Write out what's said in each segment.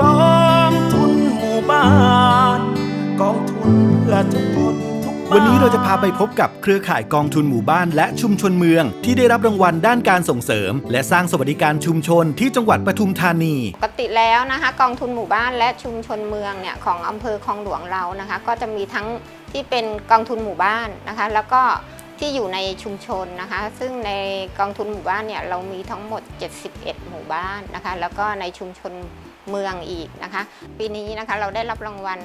กองทุนหมู่บ้านกองทุนเพื่อทุกคนทุกบ้านวันนี้เราจะพาไปพบกับเครือข่ายกองทุนหมู่บ้านและชุมชนเมือง ที่ได้รับรางวัลด้านการส่งเสริม และสร้างสวัสดิการชุมชนที่จังหวัดปทุมธานี ปกติแล้วนะคะกองทุนหมู่บ้านและชุมชนเมืองเนี่ยของอำเภอคลองหลวงเรานะคะ ก็จะมีทั้งที่เป็นกองทุนหมู่บ้านนะคะ แล้วก็ที่อยู่ในชุมชนนะคะ ซึ่งในกองทุนหมู่บ้านเนี่ยเรามีทั้งหมด 71 หมู่บ้านนะคะ แล้วก็ในชุมชน เมืองอีกนะคะ ปีนี้นะคะเราได้รับรางวัล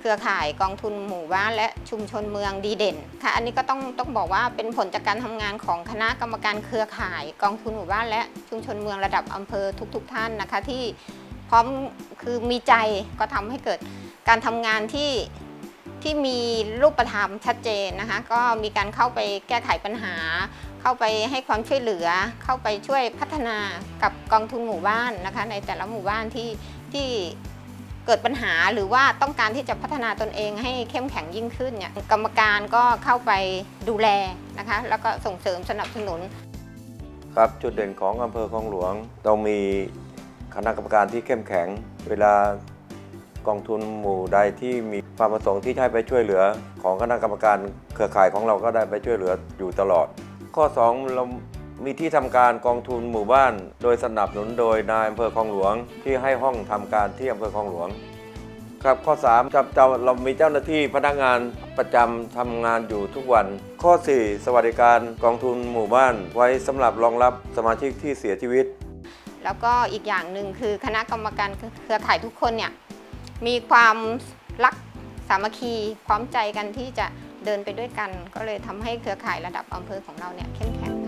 เครือข่ายกองทุนหมู่บ้านและชุมชนเมืองดีเด่นค่ะอันนี้ก็ต้องต้องบอกว่าเป็นผลจากการทำงานของคณะกรรมการเครือข่าย กองทุนหมู่บ้านและชุมชนเมืองระดับอำเภอทุก ๆทท่านนะคะที่พร้อมคือมีใจก็ทำให้เกิดการทำงานที่ ที่มีรูปธรรมชัดเจนนะคะ ก็มีการเข้าไปแก้ไขปัญหา เข้าไปให้ความช่วยเหลือ เข้าไปช่วยพัฒนากับกองทุนหมู่บ้านนะคะ ในแต่ละหมู่บ้านที่ที่เกิดปัญหาหรือว่าต้องการที่จะพัฒนาตนเองให้เข้มแข็งยิ่งขึ้นเนี่ยกรรมการก็เข้าไปดูแลนะคะ แล้วก็ส่งเสริมสนับสนุน ครับจุดเด่นของอำเภอคลองหลวงต้องมีคณะกรรมการที่เข้มแข็ง เวลากองทุนหมู่ใดที่มี ความประสงค์ที่ให้ไปช่วยเหลือของคณะกรรมการเครือข่ายของเราก็ได้ไปช่วยเหลืออยู่ตลอด ข้อ 2 เรามีที่ทำการกองทุนหมู่บ้าน โดยสนับสนุนโดยนายอำเภอคลองหลวง ที่ให้ห้องทำการที่อำเภอคลองหลวงครับข้อ3ครับเรามีเจ้าหน้าที่พนักงานประจำทำงานอยู่ทุกวัน ข้อ 4 สวัสดิการกองทุนหมู่บ้าน ไว้สำหรับรองรับสมาชิกที่เสียชีวิต แล้วก็อีกอย่างหนึ่งคือคณะกรรมการเครือข่ายทุกคนเนี่ยมีความรัก สามัคคีพร้อมใจกันที่จะเดินไปด้วยกัน ก็เลยทำให้เครือข่ายระดับอำเภอของเราเนี่ยเข้ม